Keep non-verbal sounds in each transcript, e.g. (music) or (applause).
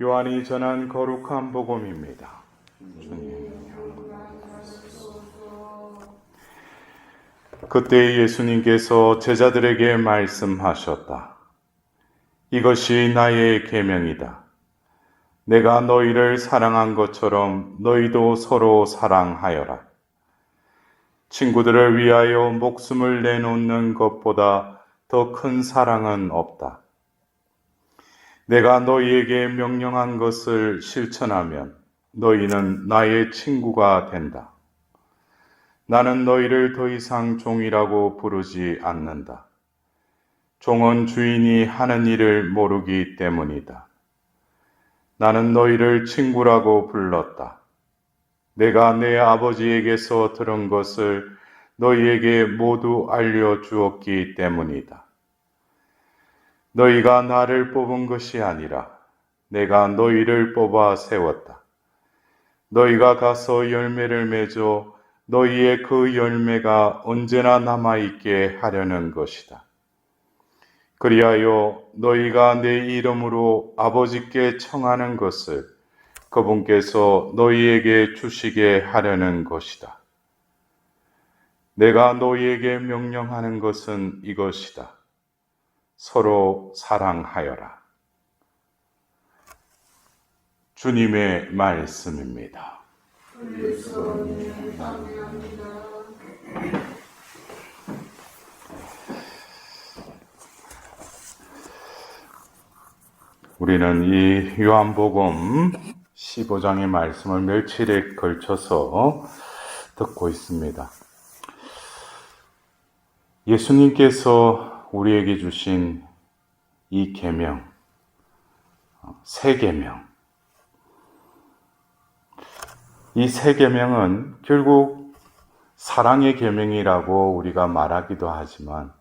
요한이 전한 거룩한 복음입니다. 그때 예수님께서 제자들에게 말씀하셨다. 이것이 나의 계명이다. 내가 너희를 사랑한 것처럼 너희도 서로 사랑하여라. 친구들을 위하여 목숨을 내놓는 것보다 더 큰 사랑은 없다. 내가 너희에게 명령한 것을 실천하면 너희는 나의 친구가 된다. 나는 너희를 더 이상 종이라고 부르지 않는다. 종은 주인이 하는 일을 모르기 때문이다. 나는 너희를 친구라고 불렀다. 내가 내 아버지에게서 들은 것을 너희에게 모두 알려주었기 때문이다. 너희가 나를 뽑은 것이 아니라 내가 너희를 뽑아 세웠다. 너희가 가서 열매를 맺어 너희의 그 열매가 언제나 남아있게 하려는 것이다. 그리하여 너희가 내 이름으로 아버지께 청하는 것을 그분께서 너희에게 주시게 하려는 것이다. 내가 너희에게 명령하는 것은 이것이다. 서로 사랑하여라. 주님의 말씀입니다. 우리는 이 요한복음 15장의 말씀을 며칠에 걸쳐서 듣고 있습니다. 예수님께서 우리에게 주신 이 계명, 세 계명. 이 세 계명은 결국 사랑의 계명이라고 우리가 말하기도 하지만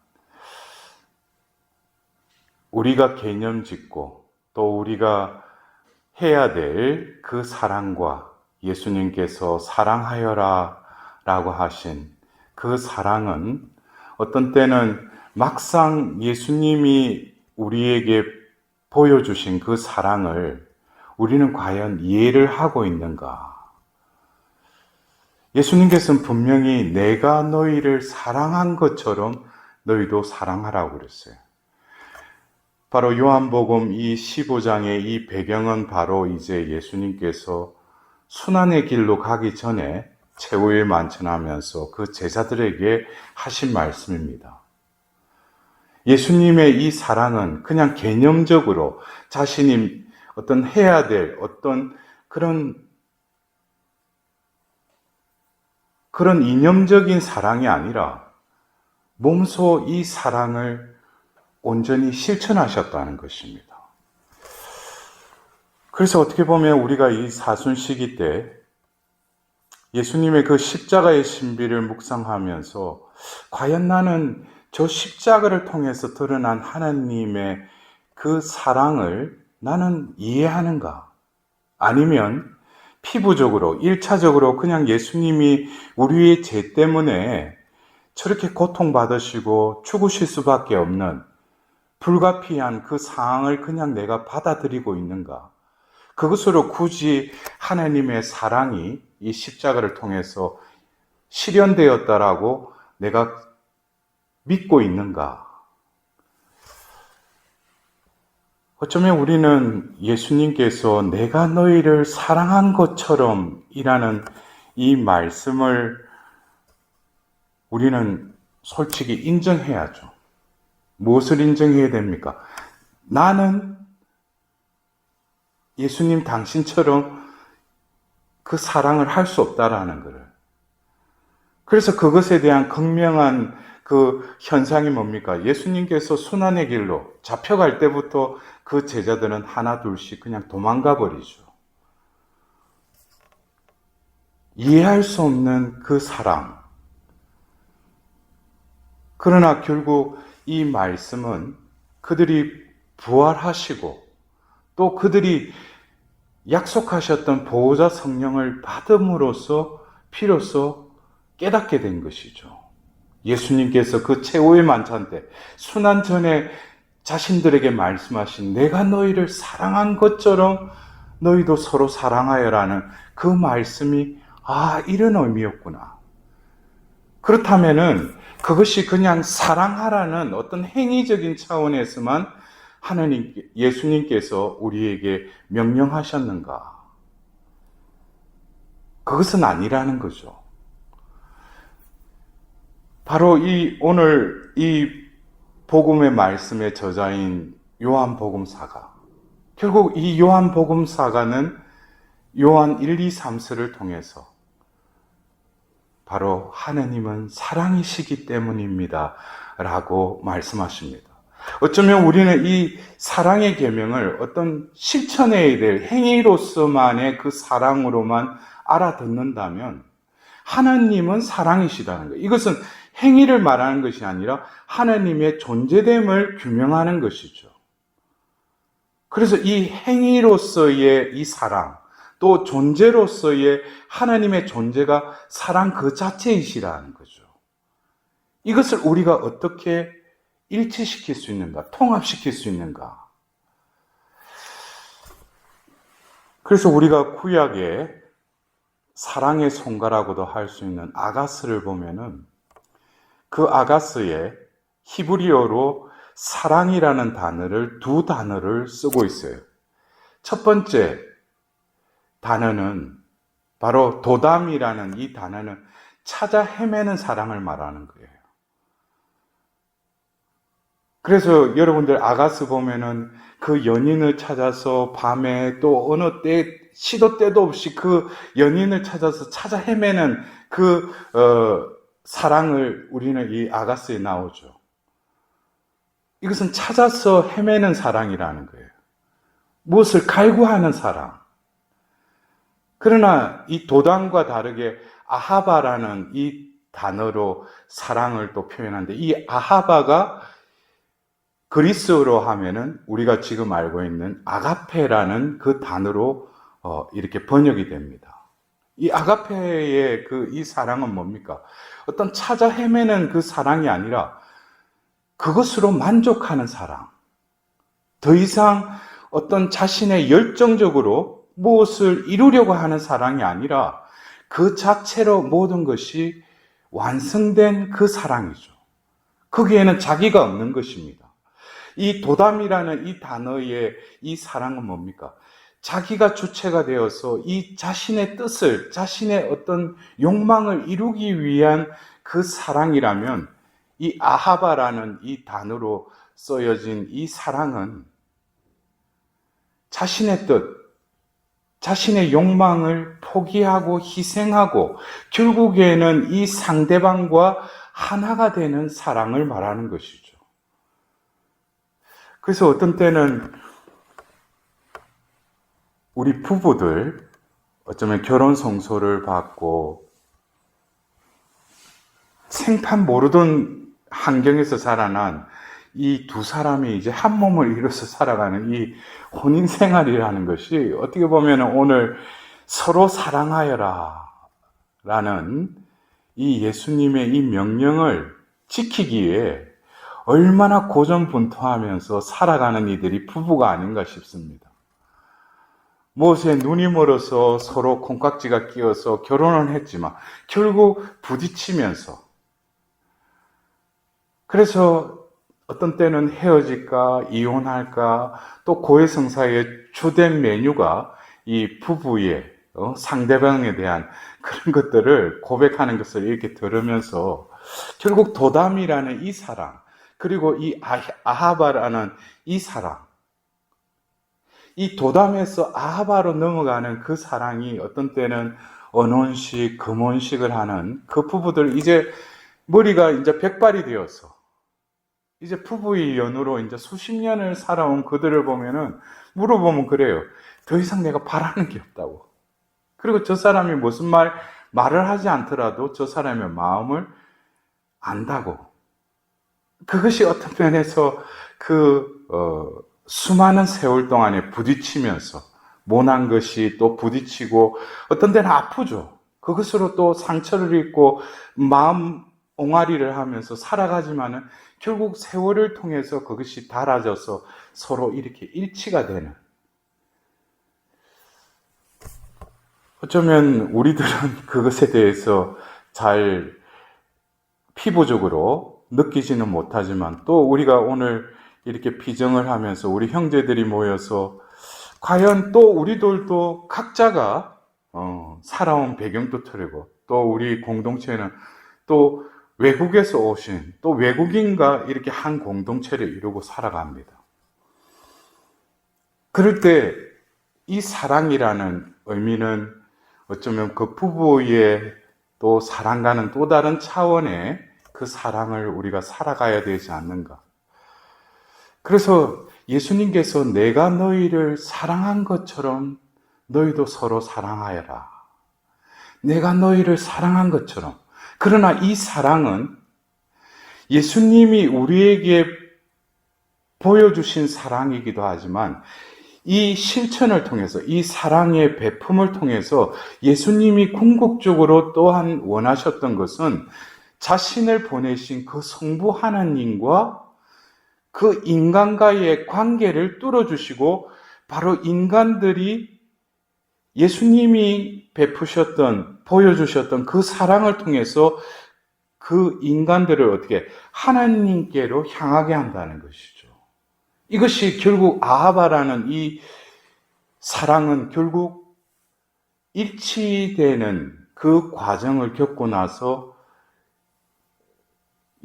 우리가 개념 짓고 또 우리가 해야 될 그 사랑과 예수님께서 사랑하여라 라고 하신 그 사랑은 어떤 때는 막상 예수님이 우리에게 보여주신 그 사랑을 우리는 과연 이해를 하고 있는가? 예수님께서는 분명히 내가 너희를 사랑한 것처럼 너희도 사랑하라고 그랬어요. 바로 요한복음 이 15장의 이 배경은 바로 이제 예수님께서 순환의 길로 가기 전에 최후일 만찬하면서 그 제자들에게 하신 말씀입니다. 예수님의 이 사랑은 그냥 개념적으로 자신이 어떤 해야 될 어떤 그런 그런 이념적인 사랑이 아니라 몸소 이 사랑을 온전히 실천하셨다는 것입니다. 그래서 어떻게 보면 우리가 이 사순 시기 때 예수님의 그 십자가의 신비를 묵상하면서 과연 나는 저 십자가를 통해서 드러난 하나님의 그 사랑을 나는 이해하는가? 아니면 피부적으로, 일차적으로 그냥 예수님이 우리의 죄 때문에 저렇게 고통받으시고 죽으실 수밖에 없는 불가피한 그 상황을 그냥 내가 받아들이고 있는가? 그것으로 굳이 하나님의 사랑이 이 십자가를 통해서 실현되었다라고 내가 믿고 있는가? 어쩌면 우리는 예수님께서 내가 너희를 사랑한 것처럼 이라는 이 말씀을 우리는 솔직히 인정해야죠. 무엇을 인정해야 됩니까? 나는 예수님 당신처럼 그 사랑을 할 수 없다라는 것을. 그래서 그것에 대한 극명한 그 현상이 뭡니까? 예수님께서 순환의 길로 잡혀갈 때부터 그 제자들은 하나 둘씩 그냥 도망가 버리죠. 이해할 수 없는 그 사랑. 그러나 결국 이 말씀은 그들이 부활하시고 또 그들이 약속하셨던 보호자 성령을 받음으로써 피로써 깨닫게 된 것이죠. 예수님께서 그 최후의 만찬 때 순환 전에 자신들에게 말씀하신 내가 너희를 사랑한 것처럼 너희도 서로 사랑하여라는 그 말씀이 아, 이런 의미였구나. 그렇다면은 그것이 그냥 사랑하라는 어떤 행위적인 차원에서만 하나님, 예수님께서 우리에게 명령하셨는가? 그것은 아니라는 거죠. 바로 이 오늘 이 복음의 말씀의 저자인 요한 복음사가 결국 이 요한 복음사가는 요한 1, 2, 3서를 통해서 바로 하느님은 사랑이시기 때문입니다. 라고 말씀하십니다. 어쩌면 우리는 이 사랑의 계명을 어떤 실천해야 될 행위로서만의 그 사랑으로만 알아듣는다면 하나님은 사랑이시다는 거예요. 이것은 행위를 말하는 것이 아니라 하나님의 존재됨을 규명하는 것이죠. 그래서 이 행위로서의 이 사랑, 또 존재로서의 하나님의 존재가 사랑 그 자체이시라는 거죠. 이것을 우리가 어떻게 일치시킬 수 있는가, 통합시킬 수 있는가. 그래서 우리가 구약에 사랑의 손가라고도 할 수 있는 아가스를 보면은 그 아가스에 히브리어로 사랑이라는 단어를 두 단어를 쓰고 있어요. 첫 번째 단어는 바로 도담이라는 이 단어는 찾아 헤매는 사랑을 말하는 거예요. 그래서 여러분들 아가스 보면은 그 연인을 찾아서 밤에 또 어느 때 시도 때도 없이 그 연인을 찾아서 찾아 헤매는 그 어, 사랑을 우리는 이 아가스에 나오죠. 이것은 찾아서 헤매는 사랑이라는 거예요. 무엇을 갈구하는 사랑. 그러나 이 도단과 다르게 아하바라는 이 단어로 사랑을 또 표현하는데 이 아하바가 그리스어로 하면은 우리가 지금 알고 있는 아가페라는 그 단어로 어, 이렇게 번역이 됩니다. 이 아가페의 그 이 사랑은 뭡니까? 어떤 찾아 헤매는 그 사랑이 아니라 그것으로 만족하는 사랑. 더 이상 어떤 자신의 열정적으로 무엇을 이루려고 하는 사랑이 아니라 그 자체로 모든 것이 완성된 그 사랑이죠. 거기에는 자기가 없는 것입니다. 이 도담이라는 이 단어의 이 사랑은 뭡니까? 자기가 주체가 되어서 이 자신의 뜻을, 자신의 어떤 욕망을 이루기 위한 그 사랑이라면 이 아하바라는 이 단어로 쓰여진 이 사랑은 자신의 뜻, 자신의 욕망을 포기하고 희생하고 결국에는 이 상대방과 하나가 되는 사랑을 말하는 것이죠. 그래서 어떤 때는 우리 부부들 어쩌면 결혼 성소를 받고 생판 모르던 환경에서 자라난 이 두 사람이 이제 한 몸을 이뤄서 살아가는 이 혼인 생활이라는 것이 어떻게 보면 오늘 서로 사랑하여라 라는 이 예수님의 이 명령을 지키기 위해 얼마나 고전분투하면서 살아가는 이들이 부부가 아닌가 싶습니다. 무엇에 눈이 멀어서 서로 콩깍지가 끼어서 결혼을 했지만 결국 부딪히면서. 그래서 어떤 때는 헤어질까, 이혼할까, 또 고해성사의 주된 메뉴가 이 부부의 어, 상대방에 대한 그런 것들을 고백하는 것을 이렇게 들으면서 결국 도담이라는 이 사랑, 그리고 이 아- 아하바라는 이 사랑, 이 도담에서 아하바로 넘어가는 그 사랑이 어떤 때는 언혼식, 금혼식을 하는 그 부부들 이제 머리가 이제 백발이 되어서 이제 부부의 연으로 이제 수십 년을 살아온 그들을 보면은 물어보면 그래요. 더 이상 내가 바라는 게 없다고. 그리고 저 사람이 무슨 말, 말을 하지 않더라도 저 사람의 마음을 안다고. 그것이 어떤 면에서 그, 어, 수많은 세월 동안에 부딪히면서 모난 것이 또 부딪히고 어떤 데는 아프죠. 그것으로 또 상처를 입고 마음 옹알이를 하면서 살아가지만은 결국 세월을 통해서 그것이 달아져서 서로 이렇게 일치가 되는. 어쩌면 우리들은 (laughs) 그것에 대해서 잘 피부적으로 느끼지는 못하지만 또 우리가 오늘 이렇게 비정을 하면서 우리 형제들이 모여서 과연 또 우리들도 각자가 어, 살아온 배경도 틀리고 또 우리 공동체는 또 외국에서 오신 또 외국인과 이렇게 한 공동체를 이루고 살아갑니다. 그럴 때 이 사랑이라는 의미는 어쩌면 그 부부의 또 사랑과는 또 다른 차원의 그 사랑을 우리가 살아가야 되지 않는가. 그래서 예수님께서 내가 너희를 사랑한 것처럼 너희도 서로 사랑하여라. 내가 너희를 사랑한 것처럼. 그러나 이 사랑은 예수님이 우리에게 보여주신 사랑이기도 하지만 이 실천을 통해서 이 사랑의 베품을 통해서 예수님이 궁극적으로 또한 원하셨던 것은 자신을 보내신 그 성부 하나님과 그 인간과의 관계를 뚫어주시고 바로 인간들이 예수님이 베푸셨던, 보여주셨던 그 사랑을 통해서 그 인간들을 어떻게 하나님께로 향하게 한다는 것이죠. 이것이 결국 아하바라는 이 사랑은 결국 일치되는 그 과정을 겪고 나서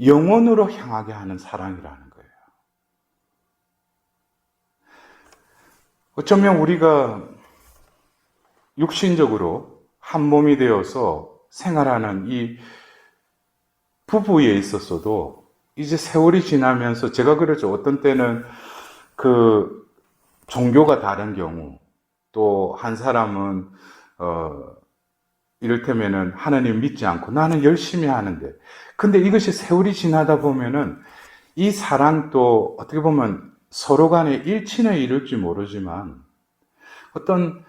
영원으로 향하게 하는 사랑이라는 거예요. 어쩌면 우리가 육신적으로 한 몸이 되어서 생활하는 이 부부에 있었어도 이제 세월이 지나면서 제가 그러죠. 어떤 때는 그 종교가 다른 경우 또 한 사람은 어 이를테면은 하나님 믿지 않고 나는 열심히 하는데 근데 이것이 세월이 지나다 보면은 이 사랑도 어떻게 보면 서로 간에 일치는 이룰지 모르지만 어떤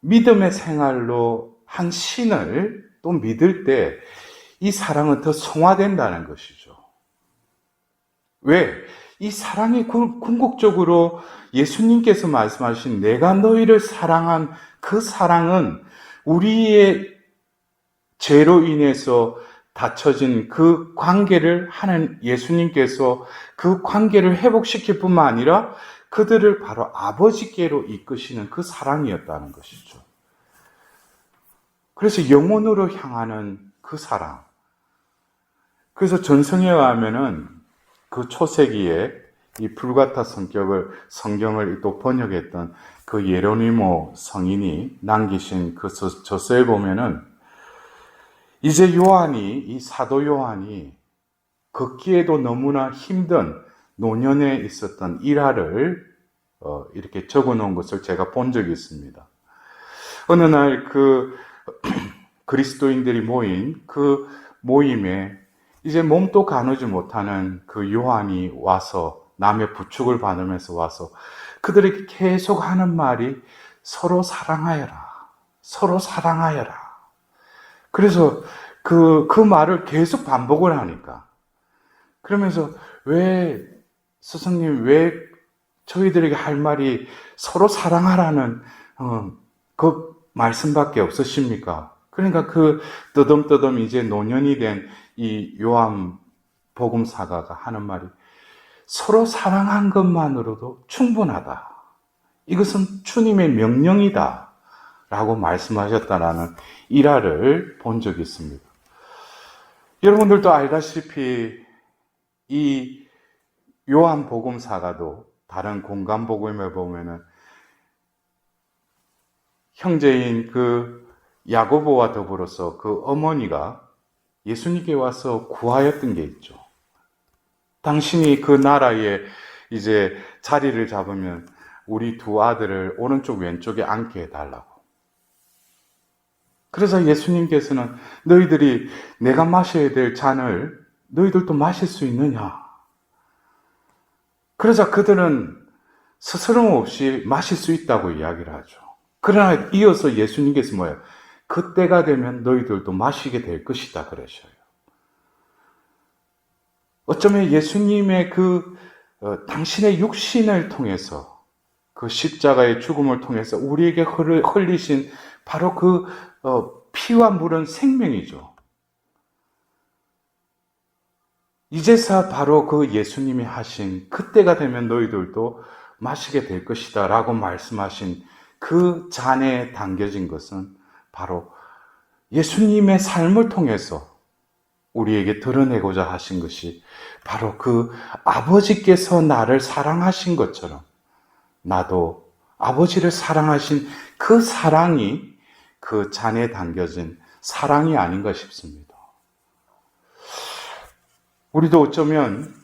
믿음의 생활로 한 신을 또 믿을 때 이 사랑은 더 성화된다는 것이죠. 왜? 이 사랑이 궁- 궁극적으로 예수님께서 말씀하신 내가 너희를 사랑한 그 사랑은 우리의 죄로 인해서 닫혀진 그 관계를 하는 예수님께서 그 관계를 회복시킬 뿐만 아니라 그들을 바로 아버지께로 이끄시는 그 사랑이었다는 것이죠. 그래서 영혼으로 향하는 그 사랑. 그래서 전성에 가면은 그 초세기에 이 불같아 성격을 성경을 또 번역했던 그 예로니모 성인이 남기신 그 저- 저서에 보면은 이제 요한이 이 사도 요한이 걷기에도 너무나 힘든 노년에 있었던 일화를 어, 이렇게 적어 놓은 것을 제가 본 적이 있습니다. 어느 날 그 (clears throat) 그리스도인들이 모인 그 모임에 이제 몸도 가누지 못하는 그 요한이 와서 남의 부축을 받으면서 와서 그들에게 계속 하는 말이 서로 사랑하여라. 서로 사랑하여라. 그래서 그, 그 말을 계속 반복을 하니까. 그러면서 왜, 스승님, 왜 저희들에게 할 말이 서로 사랑하라는, 어, 그 말씀밖에 없으십니까? 그러니까 그 뜨듬뜨듬 이제 노년이 된 이 요한 복음사가가 하는 말이 서로 사랑한 것만으로도 충분하다. 이것은 주님의 명령이다. 라고 말씀하셨다라는 일화를 본 적이 있습니다. 여러분들도 알다시피 이 요한 복음사가도 다른 공간 복음에 보면은 형제인 그 야고보와 더불어서 그 어머니가 예수님께 와서 구하였던 게 있죠. 당신이 그 나라에 이제 자리를 잡으면 우리 두 아들을 오른쪽 왼쪽에 앉게 해달라고. 그래서 예수님께서는 너희들이 내가 마셔야 될 잔을 너희들도 마실 수 있느냐? 그러자 그들은 스스럼 없이 마실 수 있다고 이야기를 하죠. 그러나 이어서 예수님께서 뭐예요? 그때가 되면 너희들도 마시게 될 것이다 그러셔요. 어쩌면 예수님의 그 어, 당신의 육신을 통해서 그 십자가의 죽음을 통해서 우리에게 흘리- 흘리신 바로 그 어, 피와 물은 생명이죠. 이제서 바로 그 예수님이 하신 그때가 되면 너희들도 마시게 될 것이다 라고 말씀하신 그 잔에 담겨진 것은 바로 예수님의 삶을 통해서 우리에게 드러내고자 하신 것이 바로 그 아버지께서 나를 사랑하신 것처럼 나도 아버지를 사랑하신 그 사랑이 그 잔에 담겨진 사랑이 아닌가 싶습니다. 우리도 어쩌면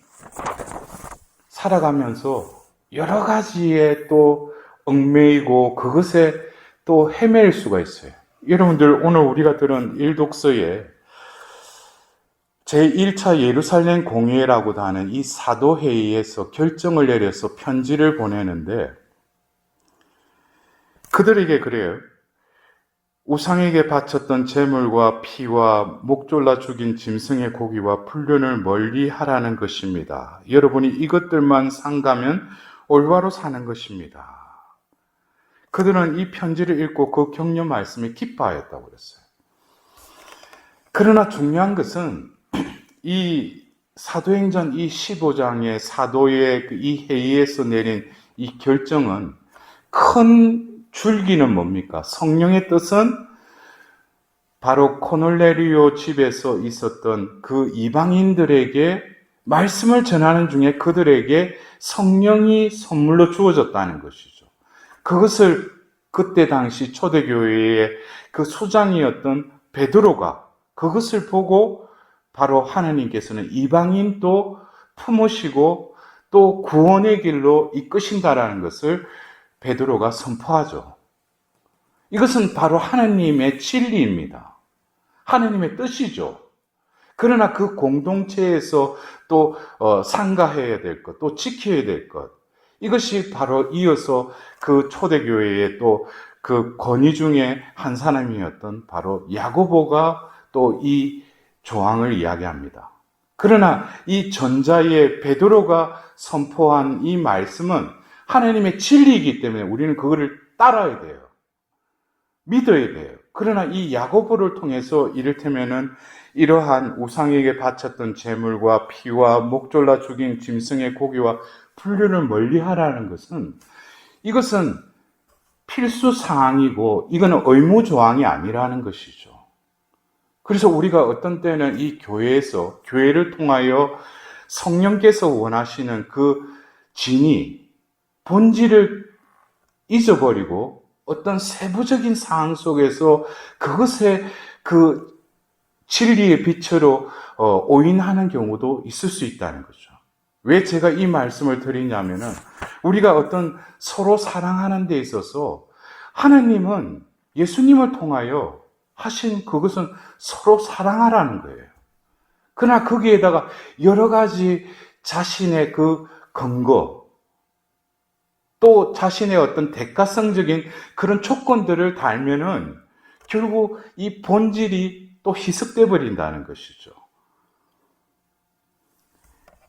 살아가면서 여러 가지에 또 얽매이고 그것에 또 헤맬 수가 있어요. 여러분들 오늘 우리가 들은 일독서에 제1차 예루살렘 공회라고도 하는 이 사도회의에서 결정을 내려서 편지를 보내는데 그들에게 그래요. 우상에게 바쳤던 재물과 피와 목 졸라 죽인 짐승의 고기와 풀륜을 멀리 하라는 것입니다. 여러분이 이것들만 상가면 올바로 사는 것입니다. 그들은 이 편지를 읽고 그 격려 말씀에 기뻐하였다고 그랬어요. 그러나 중요한 것은 (clears throat) 이 사도행전 이 15장의 사도의 그이 회의에서 내린 이 결정은 큰 줄기는 뭡니까? 성령의 뜻은 바로 코놀레리오 집에서 있었던 그 이방인들에게 말씀을 전하는 중에 그들에게 성령이 선물로 주어졌다는 것이죠. 그것을 그때 당시 초대교회의 그 수장이었던 베드로가 그것을 보고 바로 하나님께서는 이방인도 품으시고 또 구원의 길로 이끄신다라는 것을 베드로가 선포하죠. 이것은 바로 하나님의 진리입니다. 하나님의 뜻이죠. 그러나 그 공동체에서 또 어, 상가해야 될 것, 또 지켜야 될 것, 이것이 바로 이어서 그 초대교회의 또 그 권위 중에 한 사람이었던 바로 야고보가 또 이 조항을 이야기합니다. 그러나 이 전자의 베드로가 선포한 이 말씀은 하나님의 진리이기 때문에 우리는 그거를 따라야 돼요. 믿어야 돼요. 그러나 이 야고보를 통해서 이를테면은 이러한 우상에게 바쳤던 재물과 피와 목졸라 죽인 짐승의 고기와 분류를 멀리 하라는 것은 이것은 필수 사항이고 이거는 의무 조항이 아니라는 것이죠. 그래서 우리가 어떤 때는 이 교회에서 교회를 통하여 성령께서 원하시는 그 진이 본질을 잊어버리고 어떤 세부적인 상황 속에서 그것에 그 진리의 빛으로 어, 오인하는 경우도 있을 수 있다는 거죠. 왜 제가 이 말씀을 드리냐면은 우리가 어떤 서로 사랑하는 데 있어서 하나님은 예수님을 통하여 하신 그것은 서로 사랑하라는 거예요. 그러나 거기에다가 여러 가지 자신의 그 근거, 또 자신의 어떤 대가성적인 그런 조건들을 달면은 결국 이 본질이 또 희석돼 버린다는 것이죠.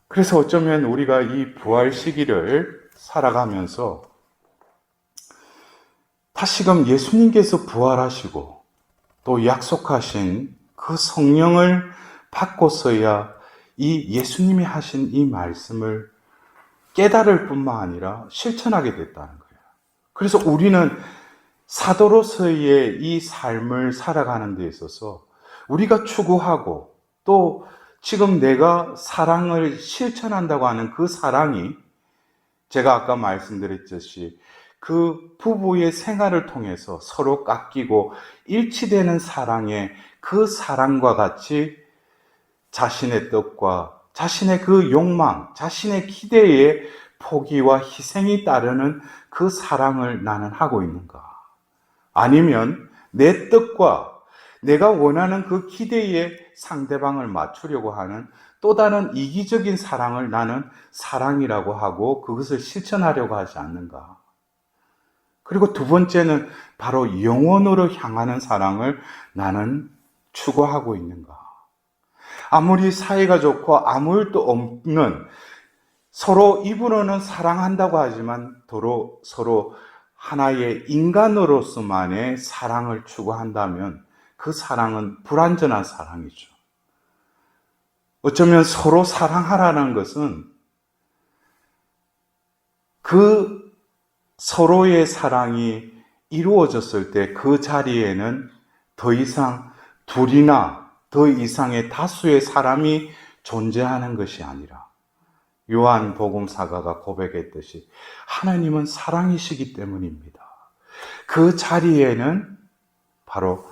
그래서 어쩌면 우리가 이 부활 시기를 살아가면서 다시금 예수님께서 부활하시고 또 약속하신 그 성령을 받고서야 이 예수님이 하신 이 말씀을 깨달을 뿐만 아니라 실천하게 됐다는 거예요. 그래서 우리는 사도로서의 이 삶을 살아가는 데 있어서 우리가 추구하고 또 지금 내가 사랑을 실천한다고 하는 그 사랑이 제가 아까 말씀드렸듯이 그 부부의 생활을 통해서 서로 깎이고 일치되는 사랑의 그 사랑과 같이 자신의 뜻과 자신의 그 욕망, 자신의 기대에 포기와 희생이 따르는 그 사랑을 나는 하고 있는가? 아니면 내 뜻과 내가 원하는 그 기대에 상대방을 맞추려고 하는 또 다른 이기적인 사랑을 나는 사랑이라고 하고 그것을 실천하려고 하지 않는가? 그리고 두 번째는 바로 영원으로 향하는 사랑을 나는 추구하고 있는가? 아무리 사이가 좋고 아무 일도 없는 서로 입으로는 사랑한다고 하지만 서로 서로 하나의 인간으로서만의 사랑을 추구한다면 그 사랑은 불완전한 사랑이죠. 어쩌면 서로 사랑하라는 것은 그 서로의 사랑이 이루어졌을 때 그 자리에는 더 이상 둘이나 더 이상의 다수의 사람이 존재하는 것이 아니라 요한 복음사가가 고백했듯이 하나님은 사랑이시기 때문입니다. 그 자리에는 바로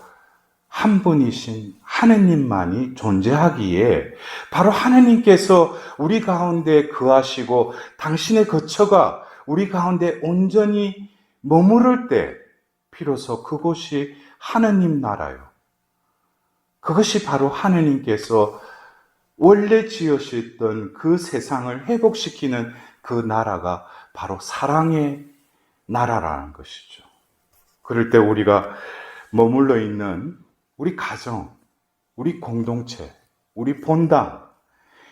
한 분이신 하느님만이 존재하기에 바로 하느님께서 우리 가운데 거하시고 당신의 거처가 우리 가운데 온전히 머무를 때 비로소 그곳이 하느님 나라요. 그것이 바로 하느님께서 원래 지으셨던 그 세상을 회복시키는 그 나라가 바로 사랑의 나라라는 것이죠. 그럴 때 우리가 머물러 있는 우리 가정, 우리 공동체, 우리 본당,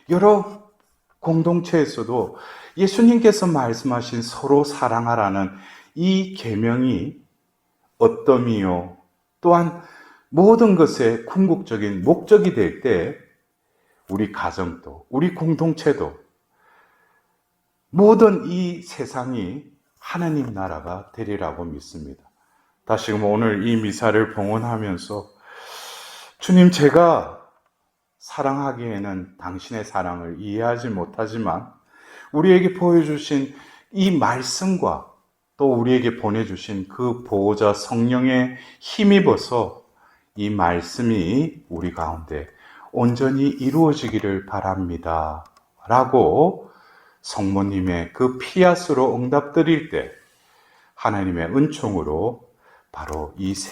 여러 공동체에서도 예수님께서 말씀하신 서로 사랑하라는 이 계명이 어떠미요? 또한 모든 것의 궁극적인 목적이 될 때 우리 가정도, 우리 공동체도 모든 이 세상이 하나님 나라가 되리라고 믿습니다. 다시금 오늘 이 미사를 봉헌하면서 주님 제가 사랑하기에는 당신의 사랑을 이해하지 못하지만 우리에게 보여주신 이 말씀과 또 우리에게 보내주신 그 보호자 성령의 힘입어서 이 말씀이 우리 가운데 온전히 이루어지기를 바랍니다. 라고 성모님의 그 피아스로 응답 드릴 때 하나님의 은총으로 바로 이세